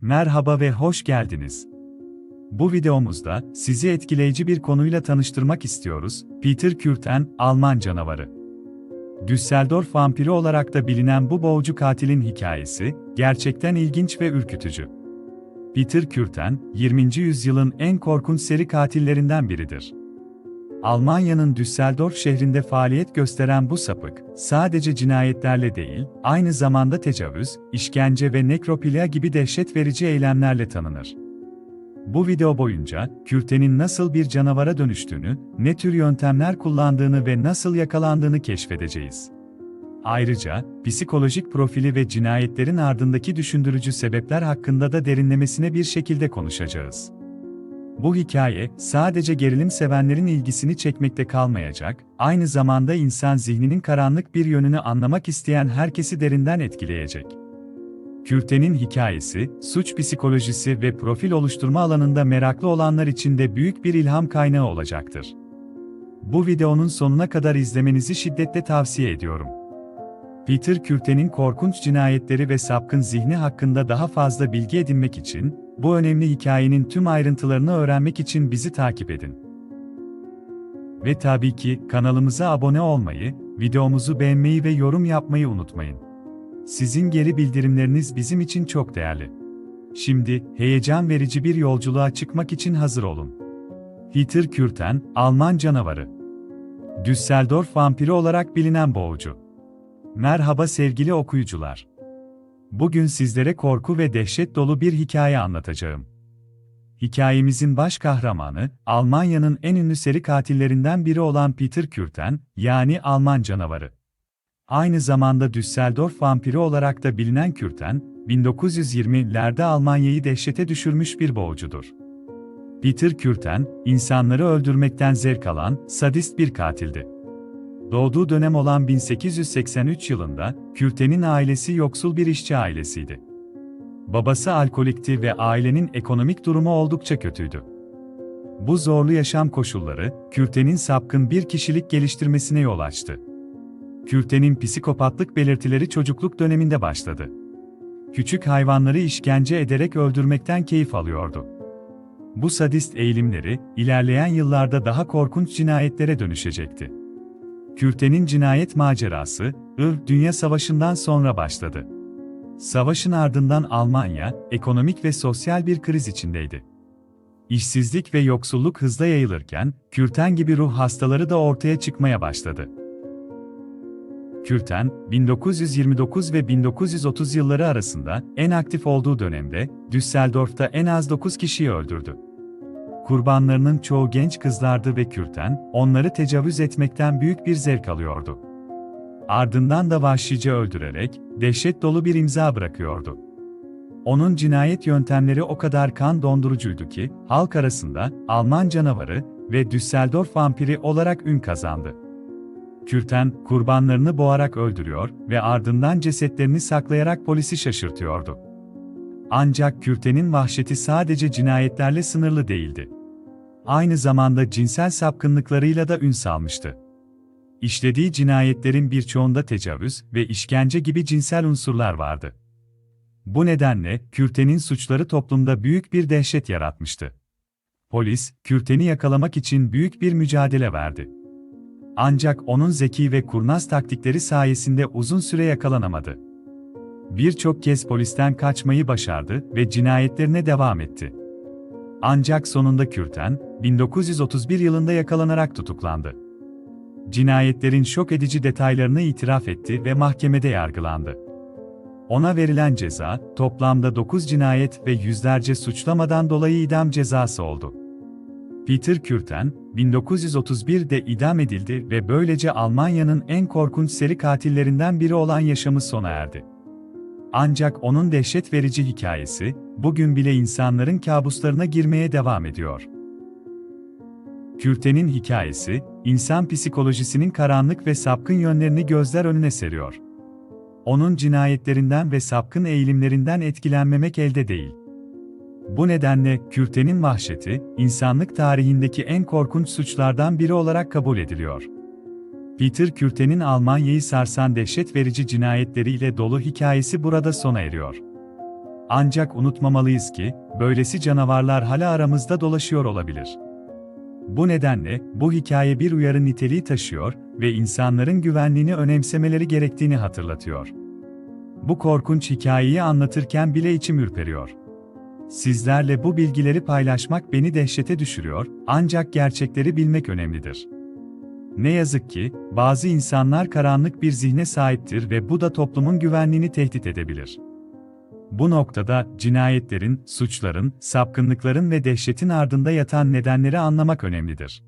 Merhaba ve hoş geldiniz. Bu videomuzda sizi etkileyici bir konuyla tanıştırmak istiyoruz. Peter Kürten, Alman canavarı. Düsseldorf vampiri olarak da bilinen bu boğucu katilin hikayesi gerçekten ilginç ve ürkütücü. Peter Kürten, 20. yüzyılın en korkunç seri katillerinden biridir. Almanya'nın Düsseldorf şehrinde faaliyet gösteren bu sapık, sadece cinayetlerle değil, aynı zamanda tecavüz, işkence ve nekropilya gibi dehşet verici eylemlerle tanınır. Bu video boyunca, Kürten'in nasıl bir canavara dönüştüğünü, ne tür yöntemler kullandığını ve nasıl yakalandığını keşfedeceğiz. Ayrıca, psikolojik profili ve cinayetlerin ardındaki düşündürücü sebepler hakkında da derinlemesine bir şekilde konuşacağız. Bu hikaye, sadece gerilim sevenlerin ilgisini çekmekte kalmayacak, aynı zamanda insan zihninin karanlık bir yönünü anlamak isteyen herkesi derinden etkileyecek. Kürten'in hikayesi, suç psikolojisi ve profil oluşturma alanında meraklı olanlar için de büyük bir ilham kaynağı olacaktır. Bu videonun sonuna kadar izlemenizi şiddetle tavsiye ediyorum. Peter Kürten'in korkunç cinayetleri ve sapkın zihni hakkında daha fazla bilgi edinmek için, bu önemli hikayenin tüm ayrıntılarını öğrenmek için bizi takip edin. Ve tabii ki kanalımıza abone olmayı, videomuzu beğenmeyi ve yorum yapmayı unutmayın. Sizin geri bildirimleriniz bizim için çok değerli. Şimdi, heyecan verici bir yolculuğa çıkmak için hazır olun. Peter Kürten, Alman canavarı. Düsseldorf vampiri olarak bilinen boğucu. Merhaba sevgili okuyucular. Bugün sizlere korku ve dehşet dolu bir hikaye anlatacağım. Hikayemizin baş kahramanı, Almanya'nın en ünlü seri katillerinden biri olan Peter Kürten, yani Alman canavarı. Aynı zamanda Düsseldorf vampiri olarak da bilinen Kürten, 1920'lerde Almanya'yı dehşete düşürmüş bir boğucudur. Peter Kürten, insanları öldürmekten zevk alan, sadist bir katildi. Doğduğu dönem olan 1883 yılında, Kürten'in ailesi yoksul bir işçi ailesiydi. Babası alkolikti ve ailenin ekonomik durumu oldukça kötüydü. Bu zorlu yaşam koşulları, Kürten'in sapkın bir kişilik geliştirmesine yol açtı. Kürten'in psikopatlık belirtileri çocukluk döneminde başladı. Küçük hayvanları işkence ederek öldürmekten keyif alıyordu. Bu sadist eğilimleri, ilerleyen yıllarda daha korkunç cinayetlere dönüşecekti. Kürten'in cinayet macerası, Ir Dünya Savaşı'ndan sonra başladı. Savaşın ardından Almanya, ekonomik ve sosyal bir kriz içindeydi. İşsizlik ve yoksulluk hızla yayılırken, Kürten gibi ruh hastaları da ortaya çıkmaya başladı. Kürten, 1929 ve 1930 yılları arasında en aktif olduğu dönemde, Düsseldorf'ta en az 9 kişiyi öldürdü. Kurbanlarının çoğu genç kızlardı ve Kürten, onları tecavüz etmekten büyük bir zevk alıyordu. Ardından da vahşice öldürerek, dehşet dolu bir imza bırakıyordu. Onun cinayet yöntemleri o kadar kan dondurucuydu ki, halk arasında Alman canavarı ve Düsseldorf vampiri olarak ün kazandı. Kürten, kurbanlarını boğarak öldürüyor ve ardından cesetlerini saklayarak polisi şaşırtıyordu. Ancak Kürten'in vahşeti sadece cinayetlerle sınırlı değildi. Aynı zamanda cinsel sapkınlıklarıyla da ün salmıştı. İşlediği cinayetlerin birçoğunda tecavüz ve işkence gibi cinsel unsurlar vardı. Bu nedenle Kürten'in suçları toplumda büyük bir dehşet yaratmıştı. Polis, Kürten'i yakalamak için büyük bir mücadele verdi. Ancak onun zeki ve kurnaz taktikleri sayesinde uzun süre yakalanamadı. Birçok kez polisten kaçmayı başardı ve cinayetlerine devam etti. Ancak sonunda Kürten, 1931 yılında yakalanarak tutuklandı. Cinayetlerin şok edici detaylarını itiraf etti ve mahkemede yargılandı. Ona verilen ceza, toplamda 9 cinayet ve yüzlerce suçlamadan dolayı idam cezası oldu. Peter Kürten, 1931'de idam edildi ve böylece Almanya'nın en korkunç seri katillerinden biri olan yaşamı sona erdi. Ancak onun dehşet verici hikayesi, bugün bile insanların kabuslarına girmeye devam ediyor. Kürten'in hikayesi, insan psikolojisinin karanlık ve sapkın yönlerini gözler önüne seriyor. Onun cinayetlerinden ve sapkın eğilimlerinden etkilenmemek elde değil. Bu nedenle Kürten'in vahşeti, insanlık tarihindeki en korkunç suçlardan biri olarak kabul ediliyor. Peter Kürten'in Almanya'yı sarsan dehşet verici cinayetleriyle dolu hikayesi burada sona eriyor. Ancak unutmamalıyız ki, böylesi canavarlar hala aramızda dolaşıyor olabilir. Bu nedenle, bu hikaye bir uyarı niteliği taşıyor ve insanların güvenliğini önemsemeleri gerektiğini hatırlatıyor. Bu korkunç hikayeyi anlatırken bile içim ürperiyor. Sizlerle bu bilgileri paylaşmak beni dehşete düşürüyor, ancak gerçekleri bilmek önemlidir. Ne yazık ki, bazı insanlar karanlık bir zihne sahiptir ve bu da toplumun güvenliğini tehdit edebilir. Bu noktada cinayetlerin, suçların, sapkınlıkların ve dehşetin ardında yatan nedenleri anlamak önemlidir.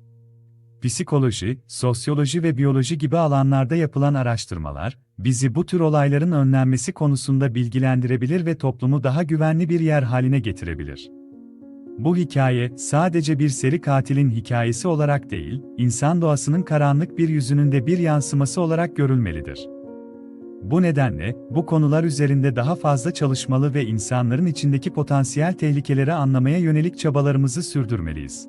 Psikoloji, sosyoloji ve biyoloji gibi alanlarda yapılan araştırmalar, bizi bu tür olayların önlenmesi konusunda bilgilendirebilir ve toplumu daha güvenli bir yer haline getirebilir. Bu hikaye, sadece bir seri katilin hikayesi olarak değil, insan doğasının karanlık bir yüzünün de bir yansıması olarak görülmelidir. Bu nedenle, bu konular üzerinde daha fazla çalışmalı ve insanların içindeki potansiyel tehlikeleri anlamaya yönelik çabalarımızı sürdürmeliyiz.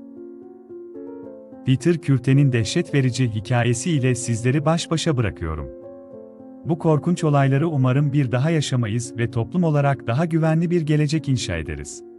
Peter Kürten'in dehşet verici hikayesi ile sizleri baş başa bırakıyorum. Bu korkunç olayları umarım bir daha yaşamayız ve toplum olarak daha güvenli bir gelecek inşa ederiz.